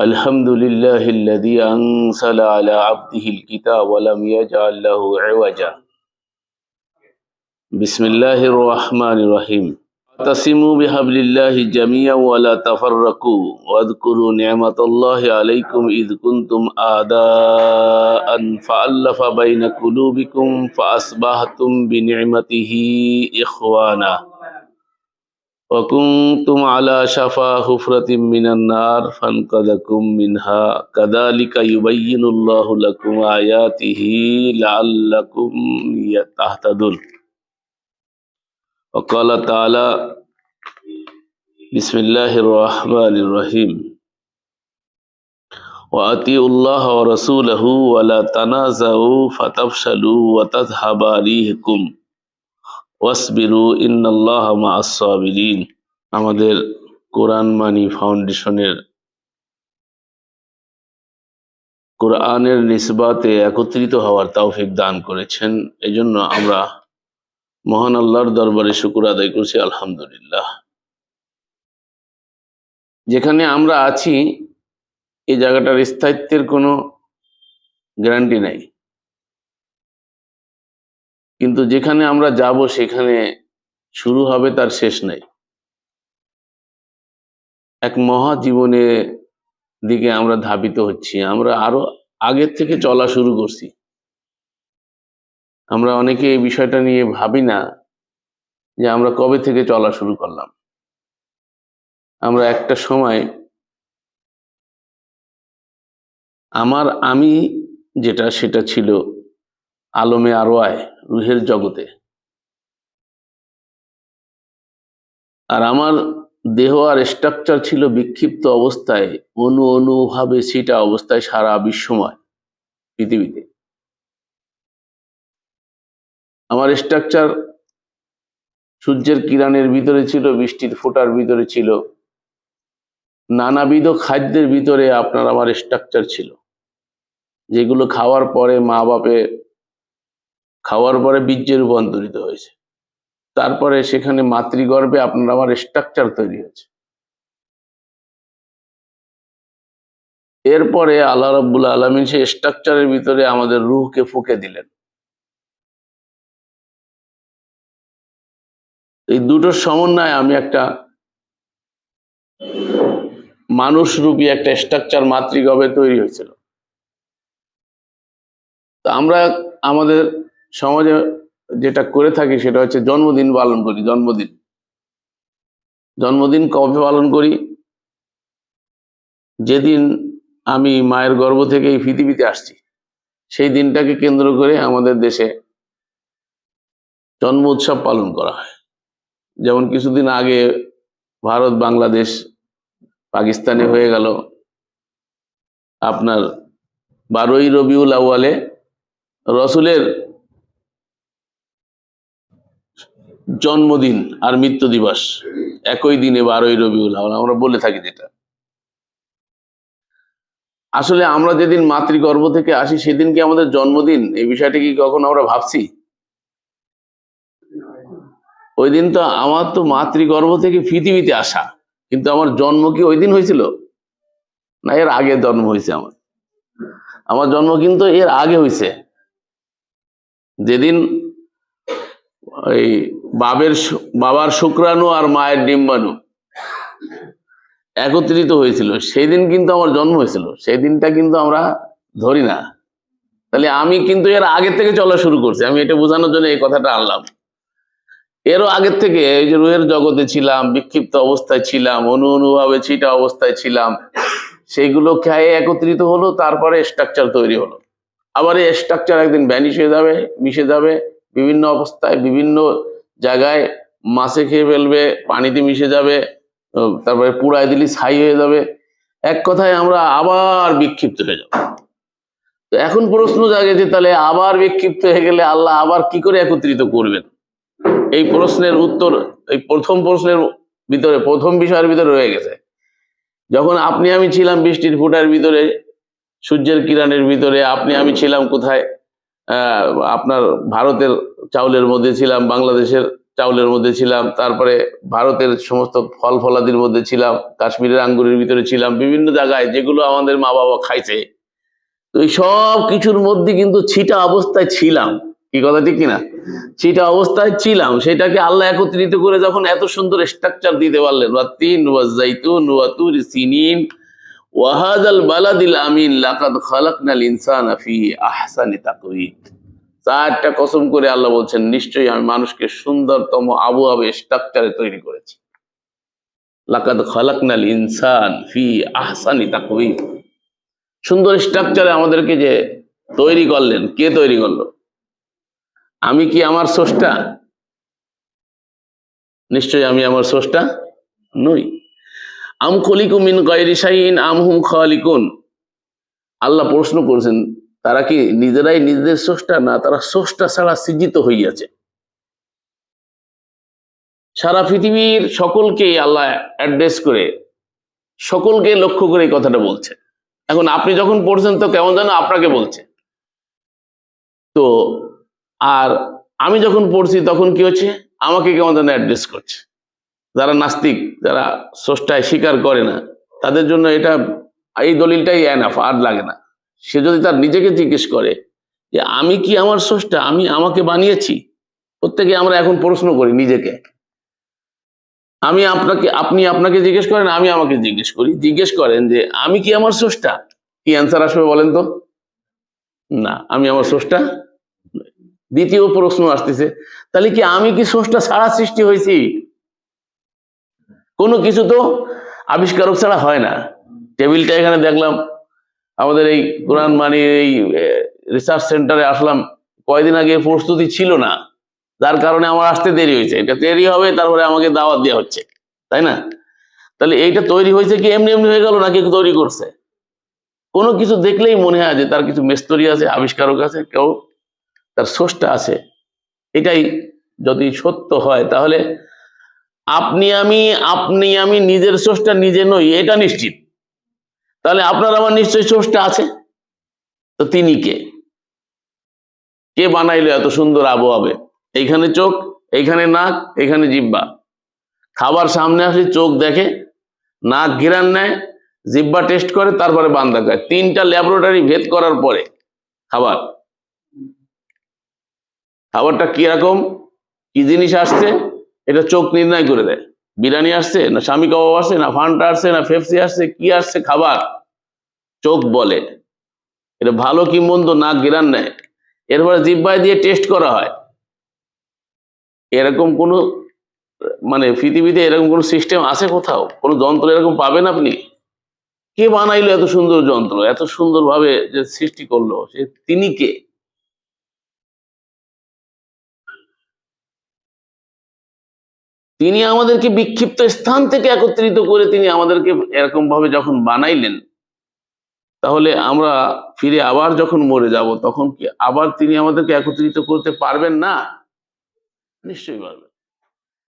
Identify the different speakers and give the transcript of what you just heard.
Speaker 1: الحمد لله الذي أنزل على عبده الكتاب ولم يجعل له عوجا. بسم الله الرحمن الرحيم. اعتصموا بحبل الله جميعا ولا تفرقوا واذكروا نعمة الله عليكم إذ كنتم أعداء فألف بين قلوبكم فأصبحتم بنعمته إخوانا. وكنتم على شفا حفرة من النار فانقذكم منها. كذلك يبين الله لكم آياته لعلكم تهتدون وقال تعالى بسم الله الرحمن الرحيم. وأطيعوا الله ورسوله ولا تنازعوا فتفشلوا وتذهب ريحكم. ওয়াসবিরু ইন্নাল্লাহ মা আসাবিরিন আমাদের কোরআন মানি ফাউন্ডেশনের কোরআনের নিসবাতে একত্রিত হওয়ার তৌফিক দান করেছেন। এজন্য আমরা মহান আল্লাহর দরবারে শুকুর আদায় করছি, আলহামদুলিল্লাহ। যেখানে আমরা আছি এই জায়গাটার স্থায়িত্বের কোনো গ্যারান্টি নাই। কিন্তু যেখানে আমরা যাব, সেখানে শুরু হবে তার শেষ নাই। এক মহা জীবনের দিকে আমরা ধাবিত হচ্ছি। আমরা আরও আগের থেকে চলা শুরু করছি। আমরা অনেকে এই বিষয়টা নিয়ে ভাবি না যে আমরা কবে থেকে চলা শুরু করলাম। আমরা একটা সময় আমার আমি যেটা, সেটা ছিল আলমে আরোয়ায় রুহের জগতে। আর আমার দেহ আর স্ট্রাকচার ছিল বিক্ষিপ্ত অবস্থায়, অনু অনুভাবে সেটা অবস্থায় সারা বিশ্বময় পৃথিবীতে। আমার স্ট্রাকচার সূর্যের কিরণের ভিতরে ছিল, বৃষ্টির ফোটার ভিতরে ছিল। নানাবিধ খাদ্যের ভিতরে আপনার আমার স্ট্রাকচার ছিল। যেগুলো খাওয়ার পরে মা বাপে খাওয়ার পরে বীর্যে রূপান্তরিত হয়েছে। তারপরে সেখানে মাতৃগর্ভে আপনার আমার স্ট্রাকচার তৈরি হয়েছে। এরপরে আল্লাহ রব্বুল আলমিন সেই স্ট্রাকচারের ভিতরে আমাদের রুহকে ফুকে দিলেন। এই দুটোর সমন্বয়ে আমি একটা মানুষ রূপী একটা স্ট্রাকচার মাতৃগর্ভে তৈরি হয়েছিল। তো আমরা আমাদের সমাজে যেটা করে থাকি সেটা হচ্ছে জন্মদিন পালন করি, জন্মদিন। জন্মদিন কবে পালন করি? যেদিন আমি মায়ের গর্ভ থেকে এই পৃথিবীতে আসছি, সেই দিনটাকে কেন্দ্র করে আমাদের দেশে জন্ম উৎসব পালন করা হয়। যেমন কিছুদিন আগে ভারত, বাংলাদেশ, পাকিস্তানে হয়ে গেল আপনার বারোই রবিউল আউয়ালে রসুলের জন্মদিন আর মৃত্যু দিবস। একই দিনে বারোই রবিউল আউয়াল, আমরা বলে থাকি যেটা। আসলে আমরা যেদিন মাতৃগর্ভ থেকে আসি, সেদিন কি আমাদের জন্মদিন? এই বিষয়টা কি কখন আমরা ভাবছি? ওই দিন তো আমার তো মাতৃগর্ভ থেকে পৃথিবীতে আসা, কিন্তু আমার জন্ম কি ওই দিন হয়েছিল? না, এর আগে জন্ম হয়েছে আমার। আমার জন্ম কিন্তু এর আগে হয়েছে। যেদিন ওই বাবের বাবার শুক্রাণু আর মায়ের ডিম্বাণু। একত্রিত হয়েছিল। সেই দিন কিন্তু আমার জন্ম হয়েছিল। সেই দিনটা কিন্তু আমরা ধরি না। তাহলে আমি কিন্তু এর আগে থেকে চলা শুরু করছি। আমি এটা বোঝানোর জন্য এই কথাটা আনলাম। এরও আগের থেকে এই যে রুহের জগতে ছিলাম, বিক্ষিপ্ত অবস্থায় ছিলাম, অনু অনুভাবে ছিটা অবস্থায় ছিলাম, সেইগুলো খেয়ে একত্রিত হলো, তারপরে স্ট্রাকচার তৈরি হলো। আবার এই স্ট্রাকচার একদিন ভ্যানিশ হয়ে যাবে, মিশে যাবে, বিভিন্ন অবস্থায় বিভিন্ন জায়গায় মাছে খেয়ে ফেলবে, পানিতে মিশে যাবে তারপরে পুড়ায় দিলি ছাই হয়ে যাবে। এক কথায় আমরা আবার বিক্ষিপ্ত হয়ে যাব। তো এখন প্রশ্ন জাগে যে তাহলে আবার বিক্ষিপ্ত হয়ে গেলে আল্লাহ আবার কি করে একত্রিত করবেন? এই প্রশ্নের উত্তর, এই প্রথম প্রশ্নের ভিতরে, প্রথম বিষয়ের ভিতরে রয়ে গেছে। যখন আপনি আমি ছিলাম বৃষ্টির ফুটার ভিতরে, সূর্যের কিরণের ভিতরে, আপনি আমি ছিলাম কোথায়? আপনার ভারতের চাউলের মধ্যে ছিলাম, বাংলাদেশের চাউলের মধ্যে ছিলাম, তারপরে ভারতের সমস্ত ফল ফলাদির মধ্যে ছিলাম, কাশ্মীরের আঙ্গুরের ভিতরে ছিলাম, বিভিন্ন জায়গায় যেগুলো আমাদের মা বাবা খাইছে। তো এই সব কিছুর মধ্যে কিন্তু ছিটা অবস্থায় ছিলাম। কি কথা, ঠিক কিনা? ছিটা অবস্থায় ছিলাম, সেটাকে আল্লাহ একত্রিত করে যখন এত সুন্দর স্ট্রাকচার দিতে পারলেন, ওয়া তিন, ওয়া জাইতুন, ওয়া সিনিন ওয়াহাদাল বালাদিল আমিন, লাকাদ খালাকনাল ইনসানা ফি আহসানি তাকওয়িম চারটা কসম করে আল্লাহ বলছেন, নিশ্চয়ই আমি মানুষকে সুন্দরতম আবু আবে স্ট্রাকচারে তৈরি করেছি। লাকাদ খালাকনাল ইনসান ফি আহসানি তাকওয়িম সুন্দর স্ট্রাকচারে আমাদেরকে যে তৈরি করলেন, কে তৈরি করল? আমি কি আমার স্রষ্টা? নিশ্চয়ই আমি আমার স্রষ্টা নই। আম খলিকু মিন গায়রি শাইইন, আম হুম খালিকুন। আল্লাহ প্রশ্ন করেছেন, তারা কি নিজেরাই নিজেদের স্রষ্টা না তারা স্রষ্টা ছাড়া সৃজিত হইয়াছে? সারা পৃথিবীর সকলকে আল্লাহ অ্যাড্রেস করে, সকলকে লক্ষ্য করে এই কথাটা বলছে। এখন আপনি যখন পড়ছেন তো কেমন যেন আপনাকে বলছে। তো আর আমি যখন পড়ছি তখন কি হচ্ছে? আমাকে কেমন যেন অ্যাড্রেস করছে। যারা নাস্তিক, যারা স্রষ্টায় স্বীকার করে না, তাদের জন্য এটা, এই দলিলটাই এনাফ আর লাগে না। সে যদি তার নিজেকে জিজ্ঞেস করে যে, আমি কি আমার স্রষ্টা? আমি আমাকে বানিয়েছি? প্রত্যেকে আমরা এখন প্রশ্ন করি নিজেকে। আমি আপনাকে, আপনি আপনাকে জিজ্ঞেস করেন, আমি আমাকে জিজ্ঞেস করি। জিজ্ঞেস করেন যে, আমি কি আমার স্রষ্টা? কি অ্যান্সার আসবে বলেন তো? না, আমি আমার স্রষ্টা দ্বিতীয় প্রশ্ন আসতেছে, তাহলে কি আমি কি স্রষ্টা ছাড়া সৃষ্টি হয়েছি? কোনো কিছু তো আবিষ্কারক ছাড়া হয় না। টেবিলটা এখানে দেখলাম, আমাদের এই কোরআন মানে এই রিসার্চ সেন্টারে আসলাম, কয়দিন আগে প্রস্তুতি ছিল না। যার কারণে আমার আসতে দেরি হয়েছে। এটা দেরি হবে, তারপরে আমাকে দাওয়াত দেওয়া হচ্ছে, তাই না? তাহলে এইটা তৈরি হয়েছে কি এমনি এমনি হয়ে গেল নাকি তৈরি করছে? কোনো কিছু দেখলেই মনে হয় যে তার কিছু মেস্তরি আছে, আবিষ্কারক আছে, কেউ তার স্রষ্টা আছে। এটাই যদি সত্য হয়, তাহলে আপনি আমি আপনি আমি নিজের স্রষ্টা, নিজে নই, এটা নিশ্চিত। তাহলে আপনার আমার নিশ্চয়ই স্রষ্টা আছে। তো তিনি কে? কে বানাইলো এত সুন্দর আবহাওয়াবে? এইখানে চোখ, এইখানে নাক এখানে জিব্বা খাবার সামনে আসলে চোখ দেখে, নাক ঘিরান নেয় জিব্বা টেস্ট করে, তারপরে বান্দা খায়। তিনটা ল্যাবরেটরি ভেদ করার পরে খাবার। খাবারটা কীরকম? কি জিনিস আসছে? এটা চোখ নির্ণয় করে দেয়। বিরিয়ানি আসছে, না স্বামী কাবাব আসছে, না ফান্টা আসছে, না ফেপসি আসছে, কি আসছে? খাবার। চোখ বলে। এটা ভালো কি মন্দ নাক গিরান নেয়। এরপরে জিব্বায় দিয়ে টেস্ট করা হয়। এরকম কোনো মানে পৃথিবীতে এরকম কোনো সিস্টেম আছে কোথাও? কোনো যন্ত্র এরকম পাবেন আপনি? কে বানাইলো এত সুন্দর যন্ত্র? এত সুন্দরভাবে যে সৃষ্টি করল? সে তিনি কে? তিনি আমাদেরকে বিক্ষিপ্ত স্থান থেকে একত্রিত করে তিনি আমাদেরকে এরকম ভাবে যখন বানাইলেন, তাহলে আমরা ফিরে আবার যখন মরে যাব, তখন কি আবার তিনি আমাদেরকে একত্রিত করতে পারবেন না? নিশ্চয়ই পারবেন।